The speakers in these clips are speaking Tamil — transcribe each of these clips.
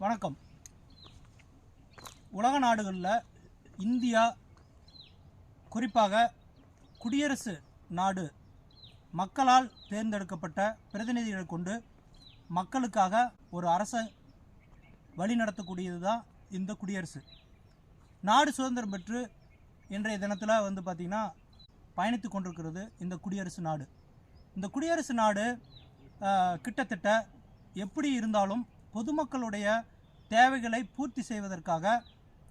வணக்கம். உலக நாடுகளில் இந்தியா குறிப்பாக குடியரசு நாடு மக்களால் தேர்ந்தெடுக்கப்பட்ட பிரதிநிதிகளை கொண்டு மக்களுக்காக ஒரு அரசை வழிநடத்தக்கூடியது தான் இந்த குடியரசு. நாடு சுதந்திரம் பெற்று இன்றைய தினத்தில் வந்து பார்த்திங்கன்னா பயணித்து கொண்டிருக்கிறது இந்த குடியரசு நாடு. இந்த குடியரசு நாடு கிட்டத்தட்ட எப்படி இருந்தாலும் பொதுமக்களுடைய தேவைகளை பூர்த்தி செய்வதற்காக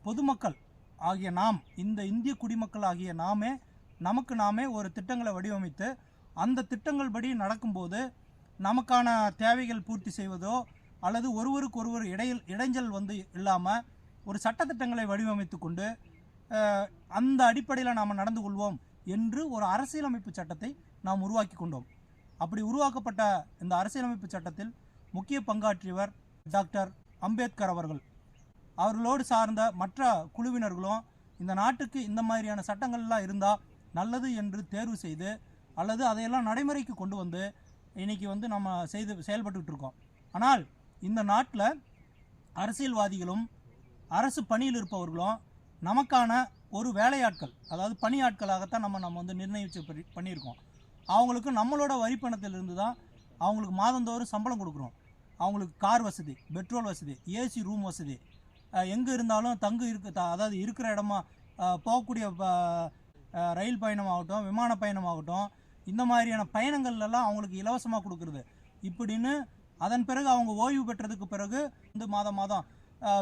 பொதுமக்கள் ஆகிய நாம் இந்த இந்திய குடிமக்கள் ஆகிய நாமே நமக்கு நாமே ஒரு திட்டங்களை வடிவமைத்து அந்த திட்டங்கள் படி நடக்கும்போது நமக்கான தேவைகள் பூர்த்தி செய்வதோ அல்லது ஒருவருக்கு ஒருவர் இடையில் இடைஞ்சல் வந்து இல்லாமல் ஒரு சட்டத்திட்டங்களை வடிவமைத்து கொண்டு அந்த அடிப்படையில் நாம் நடந்து கொள்வோம் என்று ஒரு அரசியலமைப்பு சட்டத்தை நாம் உருவாக்கி கொண்டோம். அப்படி உருவாக்கப்பட்ட இந்த அரசியலமைப்பு சட்டத்தில் முக்கிய பங்காற்றியவர் டாக்டர் அம்பேத்கர் அவர்கள். அவர்களோடு சார்ந்த மற்ற குழுவினர்களும் இந்த நாட்டுக்கு இந்த மாதிரியான சட்டங்கள்லாம் இருந்தால் நல்லது என்று தேர்வு செய்து அல்லது அதையெல்லாம் நடைமுறைக்கு கொண்டு வந்து இன்னைக்கு வந்து நம்ம செய்து செயல்பட்டுக்கிட்டு இருக்கோம். ஆனால் இந்த நாட்டில் அரசியல்வாதிகளும் அரசு பணியில் இருப்பவர்களும் நமக்கான ஒரு வேலையாட்கள் அதாவது பணியாட்களாகத்தான் நம்ம நம்ம வந்து நிர்ணயிச்சு பண்ணியிருக்கோம். அவங்களுக்கு நம்மளோட வரிப்பணத்திலிருந்து தான் அவங்களுக்கு மாதந்தோறும் சம்பளம் கொடுக்குறோம். அவங்களுக்கு கார் வசதி பெட்ரோல் வசதி ஏசி ரூம் வசதி. எங்கே இருந்தாலும் தங்கு இருக்கு த- அதாவது இருக்கிற இடமா போகக்கூடிய ரயில் பயணமாகட்டும் விமான பயணமாகட்டும் இந்த மாதிரியான பயணங்கள்லாம் அவங்களுக்கு இலவசமாக கொடுக்குறது. இப்படின்னு அதன் பிறகு அவங்க ஓய்வு பெற்றதுக்கு பிறகு வந்து மாதம் மாதம்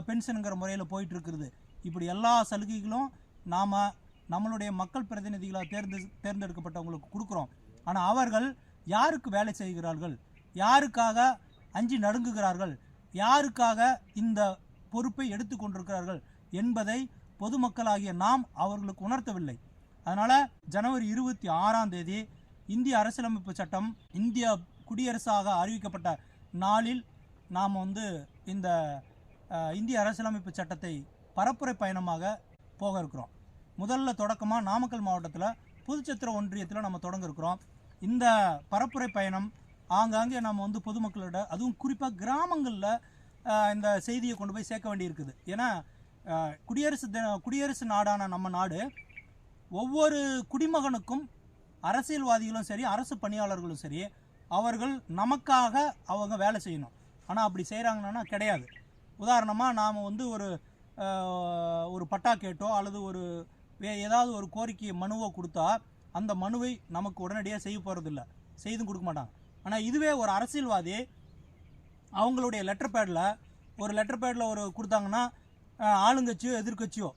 பென்ஷனுங்கிற முறையில் போயிட்டு இருக்குது இப்படி எல்லா சலுகைகளும் நாம் நம்மளுடைய மக்கள் பிரதிநிதிகளாக தேர்ந்து தேர்ந்தெடுக்கப்பட்டவங்களுக்கு கொடுக்குறோம். ஆனால் அவர்கள் யாருக்கு வேலை செய்கிறார்கள்? யாருக்காக அஞ்சி நடுங்குகிறார்கள். யாருக்காக இந்த பொறுப்பை எடுத்து கொண்டிருக்கிறார்கள் என்பதை பொதுமக்களாகிய நாம் அவர்களுக்கு உணர்த்தவில்லை. அதனால் ஜனவரி இருபத்தி ஆறாம் தேதி இந்திய அரசியலமைப்பு சட்டம் இந்திய குடியரசாக அறிவிக்கப்பட்ட நாளில் நாம் வந்து இந்த இந்திய அரசியலமைப்பு சட்டத்தை பரப்புரை பயணமாக போக இருக்கிறோம். முதல்ல தொடக்கமாக நாமக்கல் மாவட்டத்தில் புதுச்சத்திர ஒன்றியத்தில் நம்ம தொடங்க இருக்கிறோம். இந்த பரப்புரை பயணம் ஆங்காங்கே நம்ம வந்து பொதுமக்களோட அதுவும் குறிப்பாக கிராமங்களில் இந்த செய்தியை கொண்டு போய் சேர்க்க வேண்டியிருக்குது. ஏன்னா குடியரசு தின குடியரசு நாடான நம்ம நாடு ஒவ்வொரு குடிமகனுக்கும் அரசியல்வாதிகளும் சரி அரசு பணியாளர்களும் சரி அவர்கள் நமக்காக அவங்க வேலை செய்யணும். ஆனால் அப்படி செய்கிறாங்கன்னா கிடையாது. உதாரணமாக நாம் வந்து ஒரு ஒரு பட்டா கேட்டோ அல்லது ஒரு வே ஏதாவது ஒரு கோரிக்கை மனுவோ கொடுத்தா அந்த மனுவை நமக்கு உடனடியாக செய்ய போகிறதில்ல செய்தும் கொடுக்க மாட்டாங்க. ஆனால் இதுவே ஒரு அரசியல்வாதி அவங்களுடைய லெட்டர் பேடில் ஒரு லெட்டர் பேடில் ஒரு கொடுத்தாங்கன்னா ஆளுங்கட்சியோ எதிர்க்கட்சியோ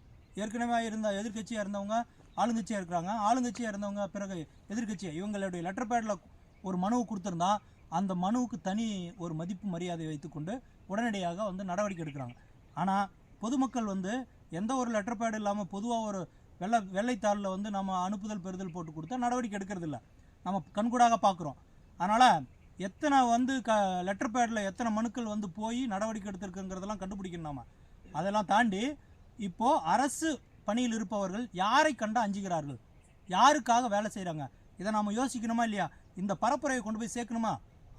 ஏற்கனவே இருந்த எதிர்க்கட்சியாக இருந்தவங்க ஆளுங்கட்சியாக இருக்கிறாங்க. ஆளுங்கட்சியாக இருந்தவங்க பிறகு எதிர்க்கட்சியாக இவங்களுடைய லெட்டர் பேடில் ஒரு மனுவை கொடுத்துருந்தா அந்த மனுவுக்கு தனி ஒரு மதிப்பு மரியாதை வைத்துக்கொண்டு உடனடியாக வந்து நடவடிக்கை எடுக்கிறாங்க. ஆனால் பொதுமக்கள் வந்து எந்த ஒரு லெட்டர் பேடு இல்லாமல் பொதுவாக ஒரு வெள்ளை வெள்ளைத்தாளில் வந்து நம்ம அனுப்புதல் பெறுதல் போட்டு கொடுத்தா நடவடிக்கை எடுக்கிறதில்ல. நம்ம கண்கூடாக பார்க்குறோம் அதனால் எத்தனை வந்து க லெட்டர் பேடில் எத்தனை மனுக்கள் வந்து போய் நடவடிக்கை எடுத்திருக்குங்கிறதெல்லாம் கண்டுபிடிக்கணும் நாம. அதெல்லாம் தாண்டி இப்போது அரசு பணியில் இருப்பவர்கள் யாரை கண்டு அஞ்சுகிறார்கள்? யாருக்காக வேலை செய்கிறாங்க இதை நாம் யோசிக்கணுமா இல்லையா? இந்த பரப்புரையை கொண்டு போய் சேர்க்கணுமா?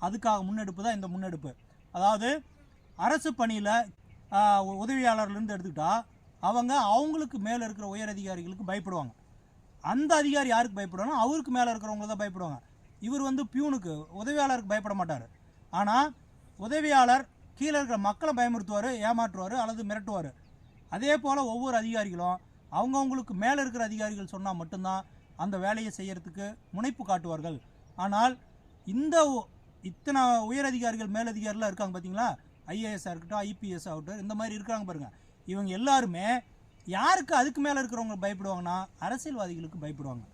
அதுக்காக முன்னெடுப்பு தான் இந்த முன்னெடுப்பு. அதாவது அரசு பணியில் உதவியாளர்லேருந்து எடுத்துக்கிட்டால் அவங்க அவங்களுக்கு மேலே இருக்கிற உயர் அதிகாரிகளுக்கு பயப்படுவாங்க. அந்த அதிகாரி யாருக்கு பயப்படுவாங்க அவருக்கு மேலே இருக்கிறவங்க தான் பயப்படுவாங்க. இவர் வந்து பியூனுக்கு உதவியாளருக்கு பயப்பட மாட்டார். ஆனால் உதவியாளர் கீழே இருக்கிற மக்களை பயமுறுத்துவார் ஏமாற்றுவார் அல்லது மிரட்டுவார். அதே போல் ஒவ்வொரு அதிகாரிகளும் அவங்கவுங்களுக்கு மேலே இருக்கிற அதிகாரிகள் சொன்னால் மட்டும்தான் அந்த வேலையை செய்கிறதுக்கு முனைப்பு காட்டுவார்கள். ஆனால் இந்த இத்தனை உயர் அதிகாரிகள் மேலதிகாரிலாம் இருக்காங்க பார்த்தீங்களா ஐஏஎஸ் இருக்கட்டும் ஐபிஎஸ் ஆகட்டும் இந்த மாதிரி இருக்காங்க பாருங்கள் இவங்க எல்லாருமே யாருக்கு அதுக்கு மேலே இருக்கிறவங்க பயப்படுவாங்கன்னா அரசியல்வாதிகளுக்கு பயப்படுவாங்க.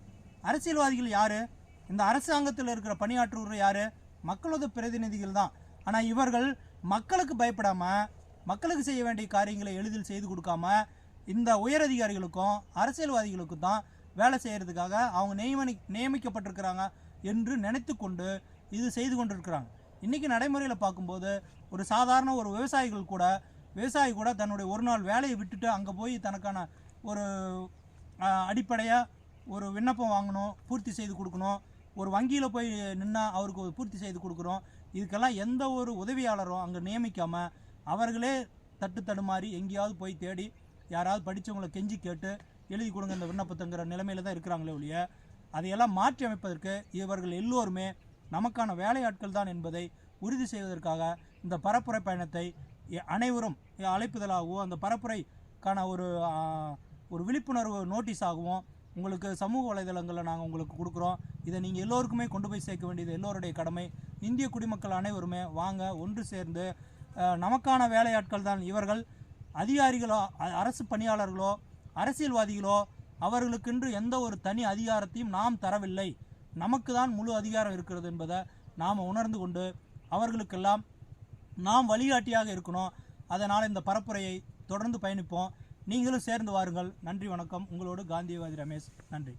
அரசியல்வாதிகள் யார்? இந்த அரசாங்கத்தில் இருக்கிற பணியாற்றுவர் யார்? மக்களது பிரதிநிதிகள் தான். ஆனால் இவர்கள் மக்களுக்கு பயப்படாமல் மக்களுக்கு செய்ய வேண்டிய காரியங்களை எளிதில் செய்து கொடுக்காம இந்த உயர் அதிகாரிகளுக்கும் அரசியல்வாதிகளுக்கும் தான் வேலை செய்கிறதுக்காக அவங்க நியமனி நியமிக்கப்பட்டிருக்கிறாங்க என்று நினைத்து கொண்டு இது செய்து கொண்டிருக்கிறாங்க. இன்றைக்கி நடைமுறையில் பார்க்கும்போது ஒரு சாதாரண ஒரு விவசாயிகள் கூட விவசாயி கூட தன்னுடைய ஒரு நாள் வேலையை விட்டுட்டு அங்கே போய் தனக்கான ஒரு அடிப்படையாக ஒரு விண்ணப்பம் வாங்கணும் பூர்த்தி செய்து கொடுக்கணும் ஒரு வங்கியில் போய் நின்னா அவருக்கு ஒரு பூர்த்தி செய்து கொடுக்குறோம். இதுக்கெல்லாம் எந்த ஒரு உதவியாளரும் அங்கே நியமிக்காமல் அவர்களே தட்டு தடுமாறி எங்கேயாவது போய் தேடி யாராவது படித்தவங்களை கெஞ்சி கேட்டு எழுதி கொடுங்க இந்த விண்ணப்பத்தங்கிற நிலைமையில தான் இருக்கிறாங்களே ஒழிய அதையெல்லாம் மாற்றி அமைப்பதற்கு இவர்கள் எல்லோருமே நமக்கான வேலையாட்கள் தான் என்பதை உறுதி செய்வதற்காக இந்த பரப்புரை பயணத்தை அனைவரும் அழைப்புதலாகவோ அந்த பரப்புரைக்கான ஒரு ஒரு விழிப்புணர்வு நோட்டீஸாகவும் உங்களுக்கு சமூக வலைதளங்களில் நாங்கள் உங்களுக்கு கொடுக்குறோம். இதை நீங்கள் எல்லோருக்குமே கொண்டு போய் சேர்க்க வேண்டியது எல்லோருடைய கடமை. இந்திய குடிமக்கள் அனைவருமே வாங்க ஒன்று சேர்ந்து நமக்கான வேலையாட்கள் தான் இவர்கள். அதிகாரிகளோ அ- அரசு பணியாளர்களோ அரசியல்வாதிகளோ அவர்களுக்கென்று எந்த ஒரு தனி அதிகாரத்தையும் நாம் தரவில்லை. நமக்கு தான் முழு அதிகாரம் இருக்கிறது என்பதை நாம் உணர்ந்து கொண்டு அவர்களுக்கெல்லாம் நாம் வழிகாட்டியாக இருக்கணும். அதனால் இந்த பரப்புரையை தொடர்ந்து பயணிப்போம். நீங்களும் சேர்ந்து வாருங்கள். நன்றி வணக்கம். உங்களோடு காந்தியவாதி ரமேஷ். நன்றி.